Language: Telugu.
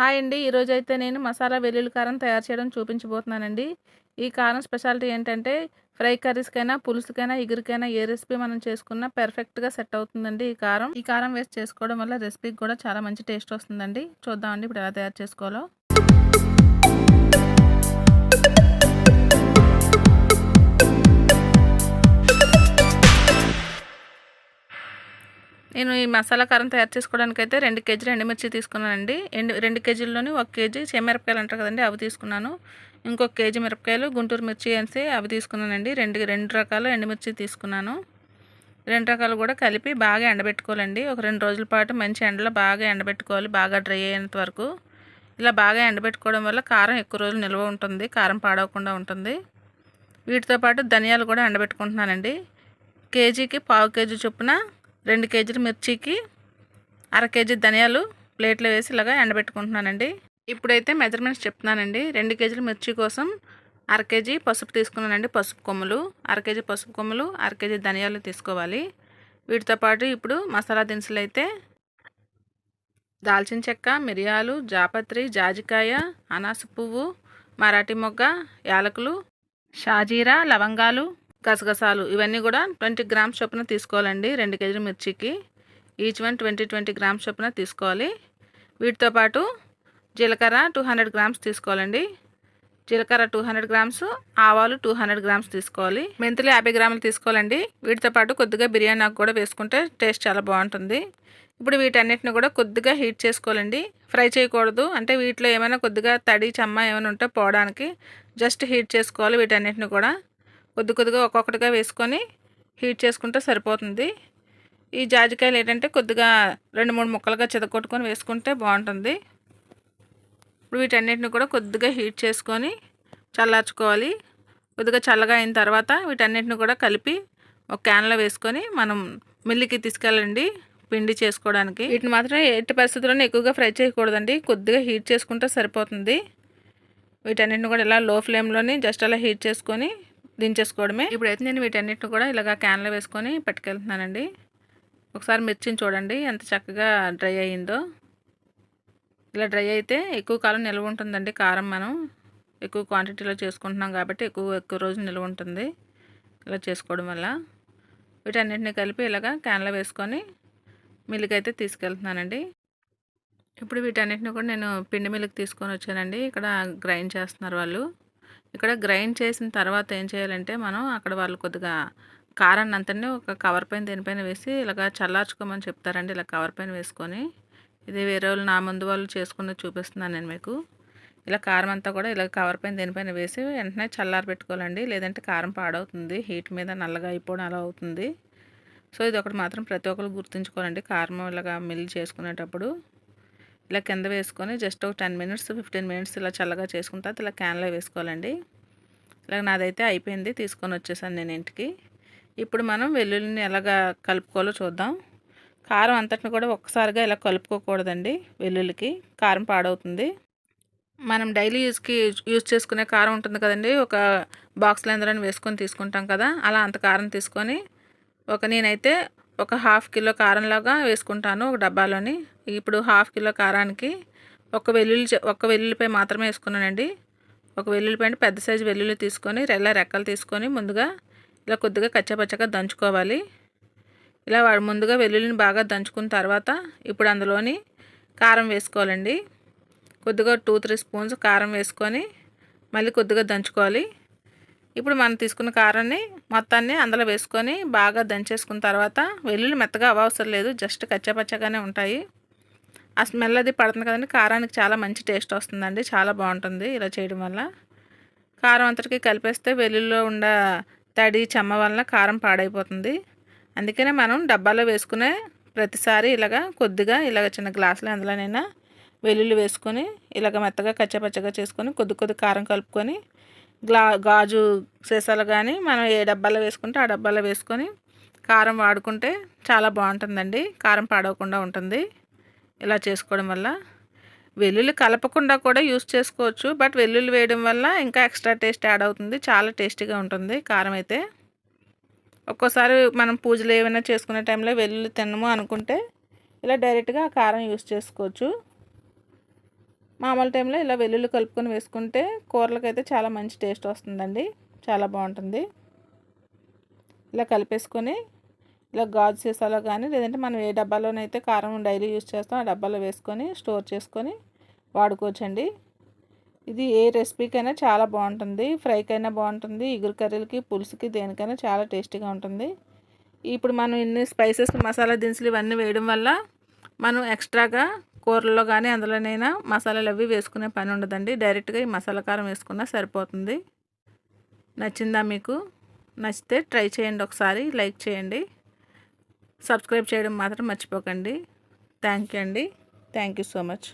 హాయ్ అండి. ఈరోజు అయితే నేను మసాలా వెల్లుల్లి కారం తయారు చేయడం చూపించబోతున్నానండి. ఈ కారం స్పెషాలిటీ ఏంటంటే ఫ్రై కర్రీస్కైనా పులుసుకైనా ఎగురికైనా ఏ రెసిపీ మనం చేసుకున్నా పెర్ఫెక్ట్గా సెట్ అవుతుందండి ఈ కారం. ఈ కారం వేస్ట్ చేసుకోవడం వల్ల రెసిపీకి కూడా చాలా మంచి టేస్ట్ వస్తుందండి. చూద్దామండి ఇప్పుడు ఎలా తయారు చేసుకోవాలో. నేను ఈ మసాలా కారం తయారు చేసుకోవడానికి అయితే రెండు కేజీలు ఎండుమిర్చి తీసుకున్నానండి. ఎండు రెండు కేజీల్లోని ఒక కేజీ చేమిరపకాయలు అంటారు కదండి అవి తీసుకున్నాను. ఇంకొక కేజీ మిరపకాయలు గుంటూరు మిర్చి అనేసి అవి తీసుకున్నానండి. రెండు రెండు రకాల ఎండుమిర్చి తీసుకున్నాను. రెండు రకాలు కూడా కలిపి బాగా ఎండబెట్టుకోవాలండి. ఒక రెండు రోజుల పాటు మంచి ఎండలో బాగా ఎండబెట్టుకోవాలి బాగా డ్రై అయ్యేంత వరకు. ఇలా బాగా ఎండబెట్టుకోవడం వల్ల కారం ఎక్కువ రోజులు నిల్వ ఉంటుంది కారం పాడవకుండా ఉంటుంది. వీటితో పాటు ధనియాలు కూడా ఎండబెట్టుకుంటున్నానండి. కేజీకి పావు కేజీ చొప్పున రెండు కేజీల మిర్చికి అర కేజీ ధనియాలు ప్లేట్లో వేసి ఇలాగా ఎండబెట్టుకుంటున్నానండి. ఇప్పుడైతే మెజర్మెంట్స్ చెప్తున్నానండి. రెండు కేజీల మిర్చి కోసం అర కేజీ పసుపు తీసుకున్నానండి పసుపు కొమ్ములు. అర కేజీ పసుపు కొమ్ములు అర కేజీ ధనియాలు తీసుకోవాలి. వీటితో పాటు ఇప్పుడు మసాలా దినుసులు అయితే దాల్చిన చెక్క మిరియాలు జాపత్రి జాజికాయ అనాస పువ్వు మరాఠీ మొగ్గ యాలకులు షాజీరా లవంగాలు గసగసాలు ఇవన్నీ కూడా ట్వంటీ గ్రామ్స్ చొప్పున తీసుకోవాలండి. రెండు కేజీల మిర్చికి. Each one twenty twenty grams చొప్పున తీసుకోవాలి. వీటితో పాటు జీలకర్ర టూ హండ్రెడ్ గ్రామ్స్ తీసుకోవాలండి. జీలకర్ర టూ హండ్రెడ్ గ్రామ్స్ ఆవాలు టూ హండ్రెడ్ గ్రామ్స్ తీసుకోవాలి. మెంతులు యాభై గ్రాములు తీసుకోవాలండి. వీటితో పాటు కొద్దిగా బిర్యానీ ఆకు కూడా వేసుకుంటే టేస్ట్ చాలా బాగుంటుంది. ఇప్పుడు వీటన్నిటిని కూడా కొద్దిగా హీట్ చేసుకోవాలండి. ఫ్రై చేయకూడదు. అంటే వీటిలో ఏమైనా కొద్దిగా తడి చెమ్మ ఏమైనా ఉంటే పోవడానికి జస్ట్ హీట్ చేసుకోవాలి వీటన్నిటిని కూడా. కొద్ది కొద్దిగా ఒక్కొక్కటిగా వేసుకొని హీట్ చేసుకుంటే సరిపోతుంది. ఈ జాజికాయలు ఏంటంటే కొద్దిగా రెండు మూడు ముక్కలుగా చెదకొట్టుకొని వేసుకుంటే బాగుంటుంది. ఇప్పుడు వీటన్నిటిని కూడా కొద్దిగా హీట్ చేసుకొని చల్లార్చుకోవాలి. కొద్దిగా చల్లగా అయిన తర్వాత వీటన్నిటిని కూడా కలిపి ఒక క్యాన్లో వేసుకొని మనం మిల్లికి తీసుకెళ్ళండి పిండి చేసుకోవడానికి. వీటిని మాత్రం ఎట్టి పరిస్థితుల్లోనే ఎక్కువగా ఫ్రై చేయకూడదండి. కొద్దిగా హీట్ చేసుకుంటే సరిపోతుంది. వీటన్నిటిని కూడా ఇలా లో ఫ్లేమ్లోని జస్ట్ అలా హీట్ చేసుకొని దించేసుకోవడమే. ఇప్పుడైతే నేను వీటన్నిటిని కూడా ఇలాగ క్యాన్లో వేసుకొని పట్టుకెళ్తున్నానండి. ఒకసారి మిర్చిని చూడండి ఎంత చక్కగా డ్రై అయ్యిందో. ఇలా డ్రై అయితే ఎక్కువ కాలం నిల్వ ఉంటుందండి కారం మనం. ఎక్కువ క్వాంటిటీలో చేసుకుంటున్నాం కాబట్టి ఎక్కువ ఎక్కువ రోజు నిల్వ ఉంటుంది ఇలా చేసుకోవడం వల్ల. వీటన్నిటిని కలిపి ఇలాగ క్యాన్లో వేసుకొని మిల్లుకి అయితే తీసుకెళ్తున్నానండి. ఇప్పుడు వీటన్నిటిని కూడా నేను పిండి మిల్లుకి తీసుకొని వచ్చానండి. ఇక్కడ గ్రైండ్ చేస్తున్నారు వాళ్ళు. ఇక్కడ గ్రైండ్ చేసిన తర్వాత ఏం చేయాలంటే మనం అక్కడ వాళ్ళు కొద్దిగా కారాన్ని అంతనే ఒక కవర్ పైన దీనిపైన వేసి ఇలాగ చల్లార్చుకోమని చెప్తారండి. ఇలా కవర్ పైన వేసుకొని ఇది వేరే వాళ్ళు నా ముందు వాళ్ళు చేసుకుని చూపిస్తున్నాను నేను మీకు. ఇలా కారం అంతా కూడా ఇలా కవర్ పైన దీనిపైన వేసి వెంటనే చల్లారి పెట్టుకోవాలండి. లేదంటే కారం పాడవుతుంది. హీట్ మీద నల్లగా అయిపోవడం అలా అవుతుంది. సో ఇది ఒకటి మాత్రం ప్రతి ఒక్కరు గుర్తుంచుకోవాలండి. కారం ఇలాగా మిల్ చేసుకునేటప్పుడు. ఇలా కింద వేసుకొని జస్ట్ ఒక టెన్ మినిట్స్ ఫిఫ్టీన్ మినిట్స్ ఇలా చల్లగా చేసుకుంటా ఇలా క్యాన్లో వేసుకోవాలండి. ఇలా నాదైతే అయిపోయింది తీసుకొని వచ్చేసాను నేను ఇంటికి. ఇప్పుడు మనం వెల్లుల్లిని ఎలాగా కలుపుకోవాలో చూద్దాం. కారం అంతటిని కూడా ఒక్కసారిగా ఇలా కలుపుకోకూడదండి వెల్లుల్లికి. కారం పాడవుతుంది. మనం డైలీ యూస్కి యూజ్ చేసుకునే కారం ఉంటుంది కదండి ఒక బాక్స్లో ఎందులో వేసుకొని తీసుకుంటాం కదా అలా అంత కారం తీసుకొని ఒక నేనైతే ఒక హాఫ్ కిలో కారంలాగా వేసుకుంటాను ఒక డబ్బాలోని. ఇప్పుడు హాఫ్ కిలో కారానికి ఒక వెల్లుల్లి ఒక వెల్లుల్లిపై మాత్రమే వేసుకున్నానండి. ఒక వెల్లుల్లిపై అంటే పెద్ద సైజు వెల్లుల్లి తీసుకొని రెల్ల రెక్కలు తీసుకొని ముందుగా ఇలా కొద్దిగా కచ్చపచ్చగా దంచుకోవాలి. ఇలా ముందుగా వెల్లుల్లిని బాగా దంచుకున్న తర్వాత ఇప్పుడు అందులోని కారం వేసుకోవాలండి. కొద్దిగా టూ త్రీ స్పూన్స్ కారం వేసుకొని మళ్ళీ కొద్దిగా దంచుకోవాలి. ఇప్పుడు మనం తీసుకున్న కారాన్ని మొత్తాన్ని అందులో వేసుకొని బాగా దంచేసుకున్న తర్వాత వెల్లుల్లి మెత్తగా అవసరం లేదు జస్ట్ కచ్చపచ్చగానే ఉంటాయి. ఆ స్మెల్ అది పడుతుంది కదండి. కారానికి చాలా మంచి టేస్ట్ వస్తుందండి. చాలా బాగుంటుంది ఇలా చేయడం వల్ల. కారం అంతటికి కలిపేస్తే వెల్లుల్లో ఉండ తడి చెమ్మ వలన కారం పాడైపోతుంది. అందుకనే మనం డబ్బాలో వేసుకునే ప్రతిసారి ఇలాగ కొద్దిగా ఇలాగ చిన్న గ్లాసులు అందులోనైనా వెల్లుల్లి వేసుకొని ఇలాగ మెత్తగా కచ్చపచ్చగా చేసుకొని కొద్ది కొద్ది కారం కలుపుకొని గ్లా గాజు సీసాలు కానీ మనం ఏ డబ్బాలో వేసుకుంటే ఆ డబ్బాలో వేసుకొని కారం వాడుకుంటే చాలా బాగుంటుందండి. కారం పాడవకుండా ఉంటుంది. ఇలా చేసుకోవడం వల్ల వెల్లుల్లి కలపకుండా కూడా యూస్ చేసుకోవచ్చు బట్ వెల్లుల్లి వేయడం వల్ల ఇంకా ఎక్స్ట్రా టేస్ట్ యాడ్ అవుతుంది చాలా టేస్టీగా ఉంటుంది కారం అయితే. ఒక్కోసారి మనం పూజలు ఏమైనా చేసుకునే టైంలో వెల్లుల్లి తినము అనుకుంటే ఇలా డైరెక్ట్గా కారం యూస్ చేసుకోవచ్చు. మామూలు టైంలో ఇలా వెల్లుల్లి కలుపుకొని వేసుకుంటే కూరలకైతే చాలా మంచి టేస్ట్ వస్తుందండి చాలా బాగుంటుంది. ఇలా కలిపేసుకొని ఇలా గాజు సీసాలో కానీ లేదంటే మనం ఏ డబ్బాలోనైతే కారం డైలీ యూజ్ చేస్తాం ఆ డబ్బాలో వేసుకొని స్టోర్ చేసుకొని వాడుకోవచ్చండి. ఇది ఏ రెసిపీకైనా చాలా బాగుంటుంది. ఫ్రైకైనా బాగుంటుంది. ఇగురు కర్రీలకి పులుసుకి దేనికైనా చాలా టేస్టీగా ఉంటుంది. ఇప్పుడు మనం ఇన్ని స్పైసెస్ మసాలా దినుసులు ఇవన్నీ వేయడం వల్ల మనం ఎక్స్ట్రాగా కూరల్లో కానీ అందులోనైనా మసాలాలు అవి వేసుకునే పని ఉండదండి. డైరెక్ట్గా ఈ మసాలా కారం వేసుకున్నా సరిపోతుంది. నచ్చిందా మీకు? నచ్చితే ట్రై చేయండి. ఒకసారి లైక్ చేయండి. సబ్స్క్రైబ్ చేయడం మాత్రం మర్చిపోకండి. థ్యాంక్ యూ అండి. Thank you so much.